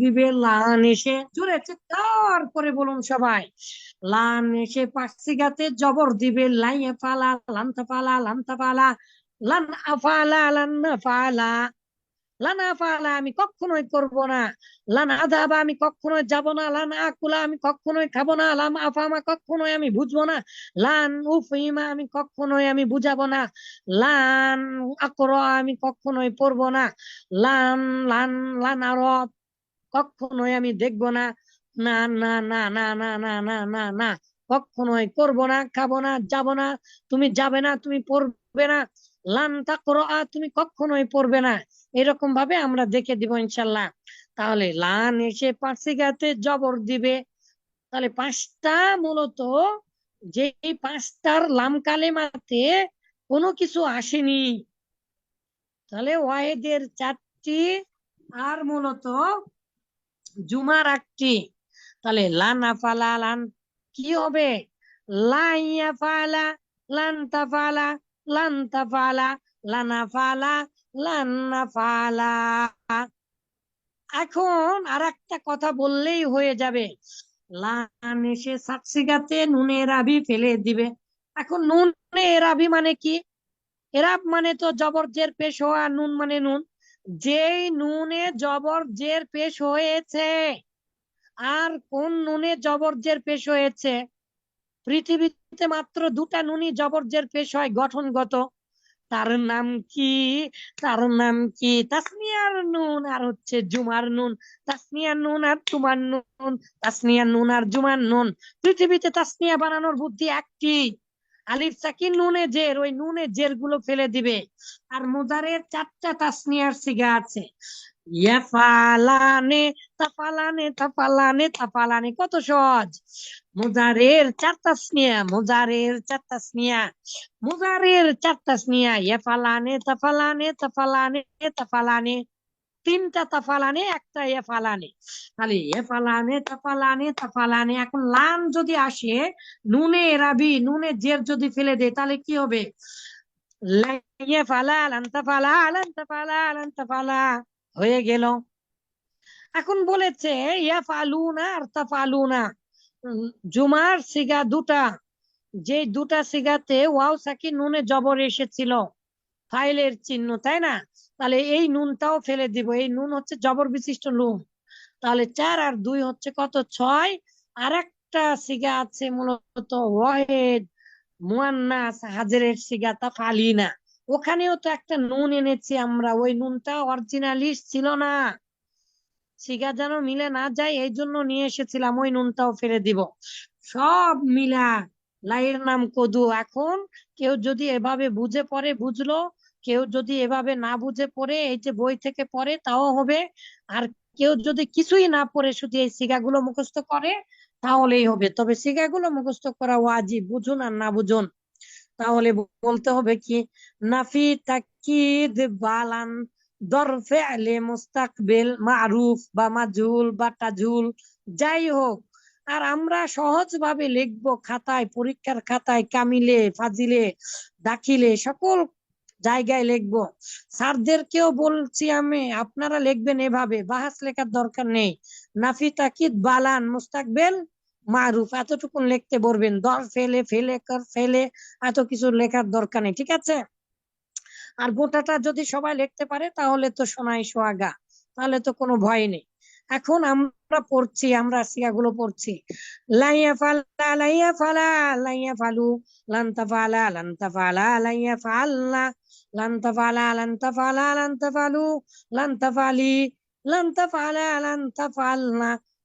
দিবে লান এসে চিৎকার করে বলুন সবাই। লান এসে পার্সিগাতে জবর দিবে লাইয়ে ফালা লান্তা ফালা লান্তা ফালা, লান আফালা লান ফালা। লানা ফালা আমি কখনোই করব না। লানা আধাবা আমি কখনোই যাব না। লান আকুলা আমি কখনোই খাব না। লাম আফামা কখনোই আমি বুঝব না। লান উফিমা আমি কখনোই আমি বুঝাবো না। লান আকর আমি কখনোই পড়ব না। লান লান লান আর কখনোই আমি দেখব না না না না না না না না না না। কখনোই করব না, খাব না, যাব না। তুমি যাবে না, তুমি পড়বে না। লান তাকর, তুমি কখনোই পড়বে না। এরকম ভাবে আমরা দেখে দিব ইনশাল্লাহ। তাহলে লান এসে পার্সিগাতে জবর দিবে। তাহলে পাঁচটা মূলত যে পাঁচটার লাম কালেমাতে কোনো কিছু আসেনি। তাহলে ওয়াহেদের চারটি আর মূলত জুমার একটি তাহলে লান আফালা, লান কি হবে? লাইয়া ফালা লান তাফালা লান তাফালা, লানা ফালা লান্না ফালা এখন আর একটা কথা বললেই হয়ে যাবে। লান এসে সাকসিগাতে নুনের আবি ফেলে দিবে। এখন নুনের আবি মানে কি? এরাব মানে তো জবর জের পেশ হওয়া নুন মানে নুন। যেই নুনে জবর জের পেশ হয়েছে, আর কোন নুনে জবর জের পেশ হয়েছে? পৃথিবীতে মাত্র দুটা নুনি জবর জের পেশ হয় গঠনগত। তার নাম কি? তার নাম কি? তাসনিয়ার নুন, আর হচ্ছে জুমার নুন। তাসনিয়ার নুন আর তুমার নুন। তাসনিয়ার নুন আর জুমার নুন। পৃথিবীতে তাসনিয়া বানানোর বুদ্ধি একটি। আলিফ সাকিন নুনে জের, ওই নুনে জেরগুলো ফেলে দিবে। আর মোজারের চারটা তাসনিয়ার সিগা আছে। ইয়াফালানে তাফালানে তাফালানে তাফালানে কত সহজ। মুজারের চারটা স্নিয়া মুজারের চারটা স্নিয়া মুজারের চারটা স্নিয়া ইয়াফালানে তাফালানে তাফালানে তাফালানে তিনটা তাফালানে একটা এফালানে তাহলে এফালানে তাফালানে তাফালানে এখন লান যদি আসে, নুনে রাবি, নুনে জের যদি ফেলে দেয়, তাহলে কি হবে? ফালা হয়ে গেল। এখন বলেছে, ইয়া ফালুনা, আর তাফালুনা জুমার সিগা দুটা। যে দুটা সিগাতে ওয়াও সাকি নুনে জবর এসেছিল। ফাইলের চিহ্ন, তাই না? তাহলে এই নুনটাও ফেলে দিব। এই নুন হচ্ছে জবর বিশিষ্ট নুন। তাহলে চার আর দুই হচ্ছে কত? ছয়। আর একটা সিগা আছে মূলত ওয়াহেদ মুয়ান্নাস হাজারের সিগা তা ওখানেও তো একটা নুন এনেছি আমরা। ওই নুনটা অরিজিনালি ছিল না। সিগা যেন মিলে না যায়, এই জন্য নিয়ে এসেছিলাম। ওই নুনটাও ফেলে দিব। সব মিলা, লাইয়ের নাম কদু। এখন কেউ যদি এভাবে বুঝে পড়ে, বুঝলো। কেউ যদি এভাবে না বুঝে পড়ে, এই যে বই থেকে পড়ে, তাও হবে। আর কেউ যদি কিছুই না পড়ে, শুধু এই সিগাগুলো মুখস্থ করে, তাহলেই হবে। তবে সিগাগুলো মুখস্থ করা ওয়াজিব, বুঝুন আর না বুঝুন। তাহলে বলতে হবে কি, নাফি তাকিদ বালান দর ফেলে মুস্তাকবিল মারুফ বা মাজুল বা তাজুল। যাই হোক আর আমরা সহজ ভাবে লিখব খাতায়, পরীক্ষার খাতায়, কামিলে, ফাজিলে, দাখিলে, সকল জায়গায় লিখব। স্যারদেরকেও বলছি আমি, আপনারা লিখবেন এভাবে, বাহাস লেখার দরকার নেই। নাফি তাকিদ, বালান, মুস্তাকবেল, মারুফ, এতটুকুন লিখতে বলবেন। দর ফেলে ফেলে, কর ফেলে, এত কিছু লেখার দরকার নেই, ঠিক আছে? আর গোটাটা যদি সবাই লিখতে পারে, তাহলে তো সোনাই সোয়াগা তাহলে তো কোনো ভয় নেই। এখন আমরা পড়ছি, আমরা সিয়াগুলো পড়ছি। লাইয়া ফালা লাইয়া ফালা, লাইয়া ফালু লান্তা ফালা লান্তা ফালা লাইয়া ফাল্লা লান্তা ফালা লান্তা ফালা লান্তা ফালু লান্তা ফালি লান্তা ফালা লান্তা ফালনা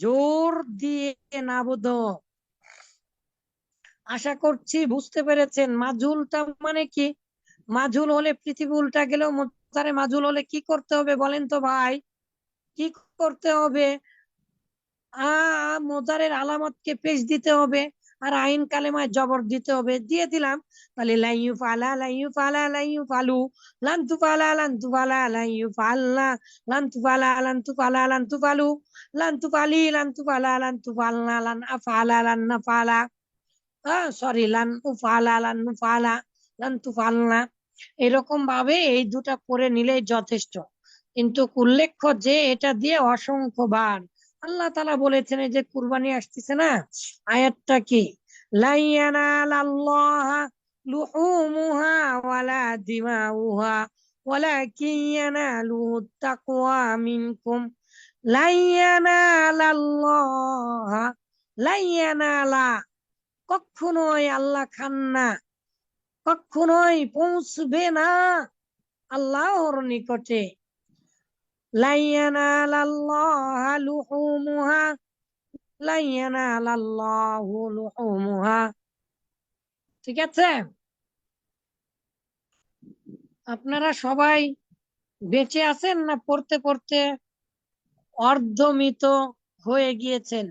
জোর দিয়ে নাবুদক আশা করছি বুঝতে পেরেছেন। মাজুলটা মানে কি? মাজুল হলে পৃথিবী উল্টা গেলেও মোতারে মাজুল হলে কি করতে হবে বলেন তো ভাই? কি করতে হবে? আ, মোজারের আলামতকে পেশ দিতে হবে আর আইন কালেমায় জবর দিতে হবে। দিয়ে দিলাম। তাহলে লাইয়ু ফালা লাইয়ু ফালা লাইয়ু ফালু লান্তু ফালা লান্তু ফালা লাইয়ু ফাল্লা লান্তু ফালা লান্তু ফালা লান্তু ফালু লান্তু ফালি লান্তু ফালা লান্তু ফালনা লান আফালা লান নাফালা হ্যাঁ সরি লান উফালা লান নুফালা লান্তু ফালনা এরকম ভাবে এই দুটা পড়ে নিলেই যথেষ্ট। কিন্তু উল্লেখ্য যে এটা দিয়ে অসংখ্য বার আল্লাহ তালা বলেছেন যে কুরবানি আসতেছে না, আয়াতটা কি? লাইয়ানালাল্লাহা লুহুমুহা ওয়ালা দিমাউহা, ওয়ালাকিন ইয়ানালুহু তাকওয়া মিনকুম। কখনোই আল্লাহ খান না কখনোই পৌঁছবে না আল্লাহর নিকটে। লুহুমুহা লুহুমুহা ঠিক আছে? আপনারা সবাই বেঁচে আছেন না পড়তে পড়তে? অর্ধমিত হয়ে গিয়েছেন।